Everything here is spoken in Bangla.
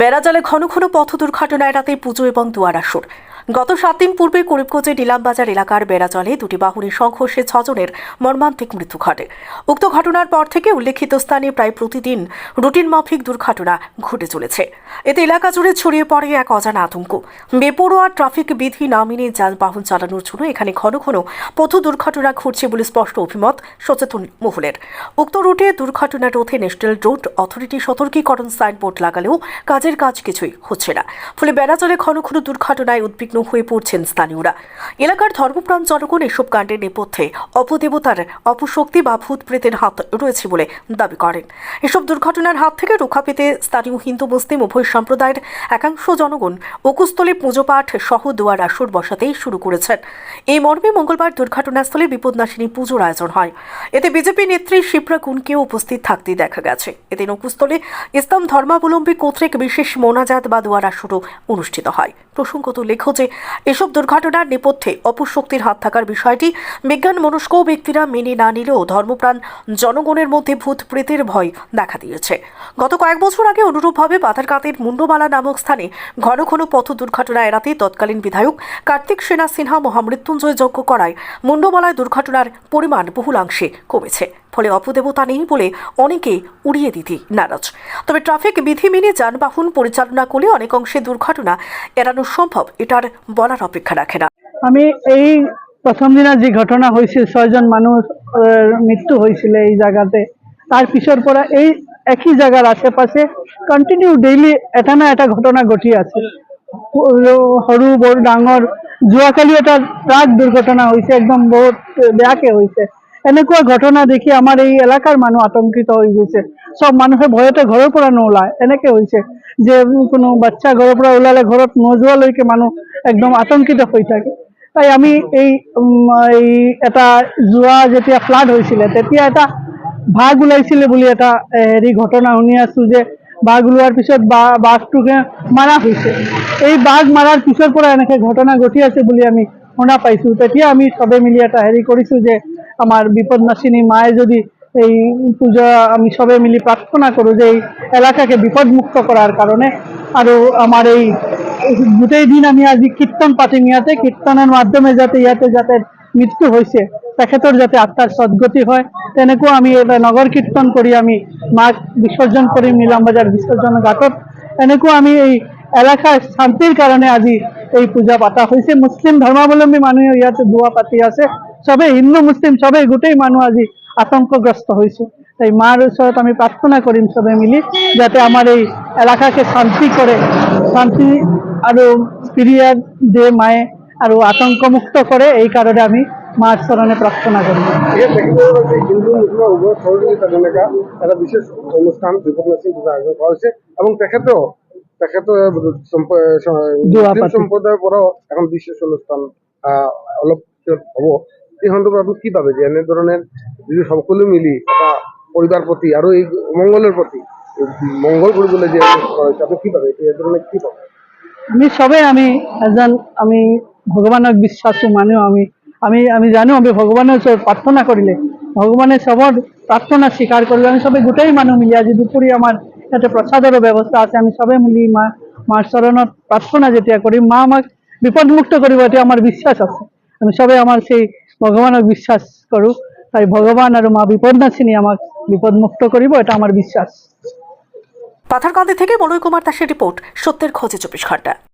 বেড়াজালে ঘন ঘন পথ দুর্ঘটনা এড়াতে পুজো এবং দুয়ার আসর। গত সাত দিন পূর্বে করিমগঞ্জের নিলামবাজার এলাকার বেড়াচলে দুটি বাহনের সংঘর্ষে ছজনের মর্মান্তিক মৃত্যু ঘটে। উক্ত ঘটনার পর থেকে উল্লেখিত স্থানে প্রায় প্রতিদিন রুটিন মাফিক দুর্ঘটনা ঘটে চলেছে। এতে এলাকা জুড়ে ছড়িয়ে পড়ে এক অজানা আতঙ্ক। বেপরোয়া ট্রাফিক বিধি না মেনে যানবাহন চালানোর জন্য এখানে ঘন ঘন পথ দুর্ঘটনা ঘটছে বলে স্পষ্ট অভিমত সচেতন মহলের। উক্ত রুটে দুর্ঘটনা রোধে ন্যাশনাল রোড অথরিটি সতর্কীকরণ সাইনবোর্ড লাগালেও কাজের কাজ কিছুই হচ্ছে না। ফলে বেড়াচলে ঘন ঘন দুর্ঘটনায় উদ্বিগ্ন হয়ে পড়ছেন স্থানীয়রা। এলাকার ধর্মপ্রাণ জনগণ এসব কাণ্ডের নেপথ্যে অপদেবতার অপশক্তি বা ভূত প্রেতের হাত রয়েছে বলে দাবি করেন। এসব দুর্ঘটনার হাত থেকে রক্ষা পেতে স্থানীয় হিন্দু, মুসলিম উভয় সম্প্রদায়ের একাংশ জনগণ অকুস্থলে পুজো পাঠ সহ দুয়ার আসর বসাতেই শুরু করেছেন। এই মর্মে মঙ্গলবার দুর্ঘটনাস্থলে বিপদনাশিনী পুজোর আয়োজন হয়। এতে বিজেপি নেত্রী শিপ্রা কুনকেও উপস্থিত থাকতে দেখা গেছে। এতে নকুস্থলে ইসলাম ধর্মাবলম্বী কর্তৃক বিশেষ মোনাজাত বা দুয়ার আসরও অনুষ্ঠিত হয়। প্রসঙ্গত উল্লেখ্য যে এসব দুর্ঘটনার নেপথ্যে অপশক্তির হাত থাকার বিষয়টি বিজ্ঞান মনস্ক ব্যক্তিরা মেনে না নিলেও ধর্মপ্রাণ জনগণের মধ্যে ভূত প্রেতের ভয় দেখা দিয়েছে। গত কয়েক বছর আগে অনুরূপভাবে পাথারকাতের মুন্ডমালা নামক স্থানে ঘন ঘন পথ দুর্ঘটনা এড়াতে তৎকালীন বিধায়ক কার্তিক সেনা সিনহা মহামৃত্যুঞ্জয় যজ্ঞ করায় মুন্ডমালায় দুর্ঘটনার পরিমাণ বহুলাংশে কমেছে। ফলে অপদেবতা নেই বলে অনেকে উড়িয়ে দিতে নারাজ। তবে ট্রাফিক বিধি মেনে যানবাহন পরিচালনা করলে অনেক অংশে দুর্ঘটনা এড়ানো সম্ভব, এটার বলার অপেক্ষা রাখে না। আমি এই প্রথম দিনা যে ঘটনা হৈছিল ছয়জন মানুষ মৃত্যু হৈছিলে এই জাগাতে তাৰ পিছৰ পৰা এই একই জাগাৰ আশেপাশে কন্টিনিউ ডেইলি এটা না এটা ঘটনা ঘটি আছে। সৰু বৰ ডাঙৰ যোৱাকালি এটা ট্ৰাক দুৰ্ঘটনা হৈছে একদম বহুত বেয়াকে হৈছে এনেকুৱা ঘটনা দেখি আমাৰ এই এলেকাৰ মানুহ আতংকিত হৈ গৈছে। চব মানুহে ভয়তে ঘৰৰ পৰা নোলায়। এনেকে হৈছে যে কোনো বাচ্চা ঘৰৰ পৰা ওলালে ঘৰত নোযোৱালৈকে মানুহ একদম আতংকিত হৈ থাকে। তাই আমি এই এটা যোৱা যেতিয়া ফ্লাড হৈছিলে, তেতিয়া এটা বাঘ ওলাইছিলে বুলি এটা হেৰি ঘটনা শুনি আছো যে বাঘ ওলোৱাৰ পিছত বা, বাঘটোকে মাৰা হৈছে। এই বাঘ মাৰাৰ পিছৰ পৰা এনেকে ঘটনা ঘটি আছে বুলি আমি শুনা পাইছো। তেতিয়া আমি চবে মিলি এটা হেৰি কৰিছো যে আমাৰ বিপদনাশিনী মায়ে যদি এই পূজা আমি সবে মিলি প্রার্থনা কৰো যে এই এলাকাকে বিপদমুক্ত কৰাৰ কাৰণে আৰু আমাৰ এই গোটেই দিন আমি আজি কীৰ্তন পাতিম ইয়াতে কীৰ্তনৰ মাধ্যমে যাতে ইয়াতে যাতে মৃত্যু হৈছে তেখেতৰ যাতে আত্মাৰ সদ্গতি হয়। তেনেকুৱা আমি এটা নগৰ কীৰ্তন কৰি আমি মাক বিসৰ্জন কৰিম নীলামবাজাৰ বিসৰ্জন ঘাটত। এনেকুৱা আমি এই এলেকাৰ শান্তিৰ কাৰণে আজি এই পূজা পাতা হৈছে মুছলিম ধৰ্মাৱলম্বী মানুহে ইয়াতে দুৱা পাতি আছে। চবে হিন্দু মুছলিম চবেই গোটেই মানুহ আজি আতংকগ্ৰস্ত হৈছো। এই মাৰ ওচৰত আমি প্ৰাৰ্থনা কৰিম চবে মিলি যাতে আমাৰ এই এলেকাকে শান্তি কৰে শান্তি আৰু ফিরিয়ে দে মায়ে আৰু আতংকমুক্ত কৰে এই কাৰণে আমি মাৰ চৰণে প্ৰাৰ্থনা কৰিম। এর হিন্দু মুসলিম উভয় সহযোগিতা বিশেষ অনুষ্ঠান বিপদনাশীল পূজা আয়োজন করা হয়েছে এবং তেখেতেও তেখেতে মুসলিম এখন বিশেষ অনুষ্ঠান আহ, অলপ হব। এই সন্দৰ্ভত আপুনি কি ভাবে যে এনে ধৰণৰ যদি সকলো মিলি এটা পৰিবাৰ প্ৰতি আৰু এই মংগলৰ প্ৰতি মংগল কৰিবলৈ যে আপুনি কি ভাবে এই ধৰণে কি ভাবে আমি চবে আমি এজন আমি ভগৱানক বিশ্বাসী মানুহ আমি। আমি আমি জানো, আমি ভগৱানৰ ওচৰত প্ৰাৰ্থনা কৰিলে ভগৱানে চবৰ প্ৰাৰ্থনা স্বীকাৰ কৰিব আমি চবে গোটেই মানুহ মিলি, আজি দুপৰীয়া আমাৰ ইয়াতে প্ৰসাদৰো ব্যৱস্থা আছে। আমি চবে মিলি মা, মাৰ চৰণত প্ৰাৰ্থনা যেতিয়া কৰিম, মা আমাক বিপদমুক্ত কৰিব এইটো আমাৰ বিশ্বাস আছে। আমি চবে আমাৰ সেই ভগৱানক বিশ্বাস করুক, তাই ভগবান আর মা বিপদনাশিনী আমাক বিপদমুক্ত করিব, এটা আমার বিশ্বাস। পাথারকান্দি থেকে মনোয় কুমার দাসের রিপোর্ট, সত্যের খোঁজে চব্বিশ ঘণ্টা।